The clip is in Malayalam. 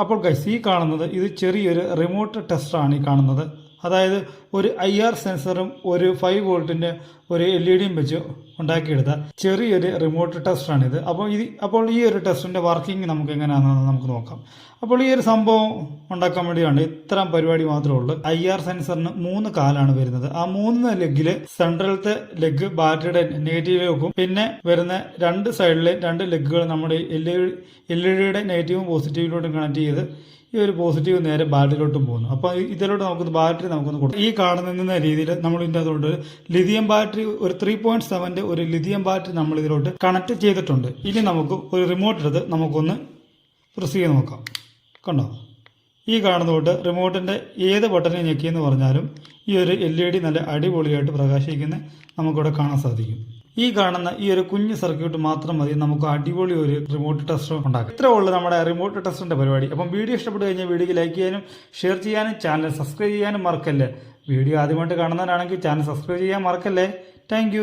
അപ്പോൾ ഗൈസ് ഈ കാണുന്നത് ഇത് ചെറിയൊരു റിമോട്ട് ടെസ്റ്ററാണ് ഈ കാണുന്നത്. അതായത് ഒരു ഐ ആർ സെൻസറും ഒരു ഫൈവ് വോൾട്ടിന്റെ ഒരു എൽ ഇ ഡിയും വെച്ച് ഉണ്ടാക്കിയെടുത്ത ചെറിയൊരു റിമോട്ട് ടെസ്റ്റാണിത്. അപ്പോൾ ഇത് അപ്പോൾ ഈ ഒരു ടെസ്റ്റിന്റെ വർക്കിംഗ് നമുക്ക് എങ്ങനെയാണെന്ന് നമുക്ക് നോക്കാം. അപ്പോൾ ഈ ഒരു സംഭവം ഉണ്ടാക്കാൻ വേണ്ടിയാണ് ഇത്തരം പരിപാടി മാത്രമേ ഉള്ളൂ. ഐ ആർ സെൻസറിന് മൂന്ന് കാലാണ് വരുന്നത്. ആ മൂന്ന് ലെഗിൽ സെൻട്രലത്തെ ലെഗ് ബാറ്ററിയുടെ നെഗറ്റീവിലേക്കും പിന്നെ വരുന്ന രണ്ട് സൈഡിലെ രണ്ട് ലെഗുകൾ നമ്മുടെ എൽ ഇ ഡിയുടെ നെഗറ്റീവും പോസിറ്റീവിലോട്ടും കണക്ട് ചെയ്ത് ഈ ഒരു പോസിറ്റീവ് നേരെ ബാറ്ററിയിലോട്ടും പോകുന്നു. അപ്പോൾ ഇതിലോട്ട് നമുക്ക് ബാറ്ററി നമുക്കൊന്ന് കൊടുക്കും. ഈ കാണുന്ന രീതിയിൽ നമ്മൾ ഇതിന്റെ അതുകൊണ്ട് ലിഥിയം ബാറ്ററി ഒരു ത്രീ പോയിന്റ് സെവന്റെ ഒരു ലിഥിയം ബാറ്ററി നമ്മൾ ഇതിലോട്ട് കണക്ട് ചെയ്തിട്ടുണ്ട്. ഇനി നമുക്ക് ഒരു റിമോട്ട് എടുത്ത് നമുക്കൊന്ന് പ്രസ് ചെയ്ത് നോക്കാം. കണ്ടോ? ഈ കാണുന്ന തൊട്ട് റിമോട്ടിന്റെ ഏത് ബട്ടണിൽ ഞെക്കിയെന്ന് പറഞ്ഞാലും ഈ ഒരു എൽ ഇ ഡി നല്ല അടിപൊളിയായിട്ട് പ്രകാശിക്കുന്ന നമുക്കിവിടെ കാണാൻ സാധിക്കും. ഈ കാണുന്ന ഈ ഒരു കുഞ്ഞു സർക്യൂട്ട് മാത്രം മതി നമുക്ക് അടിപൊളി ഒരു റിമോട്ട് ടെസ്റ്റർ ഉണ്ടാക്കാം. ഇത്രേ ഉള്ളൂ നമ്മുടെ റിമോട്ട് ടെസ്റ്ററിന്റെ പരിപാടി. അപ്പം വീഡിയോ ഇഷ്ടപ്പെട്ട് കഴിഞ്ഞാൽ വീഡിയോക്ക് ലൈക്ക് ചെയ്യാനും ഷെയർ ചെയ്യാനും ചാനൽ സബ്സ്ക്രൈബ് ചെയ്യാനും മറക്കല്ലേ? വീഡിയോ ആദ്യമായിട്ട് കാണുന്നവരാണെങ്കിൽ ചാനൽ സബ്സ്ക്രൈബ് ചെയ്യാൻ മറക്കല്ലേ? താങ്ക്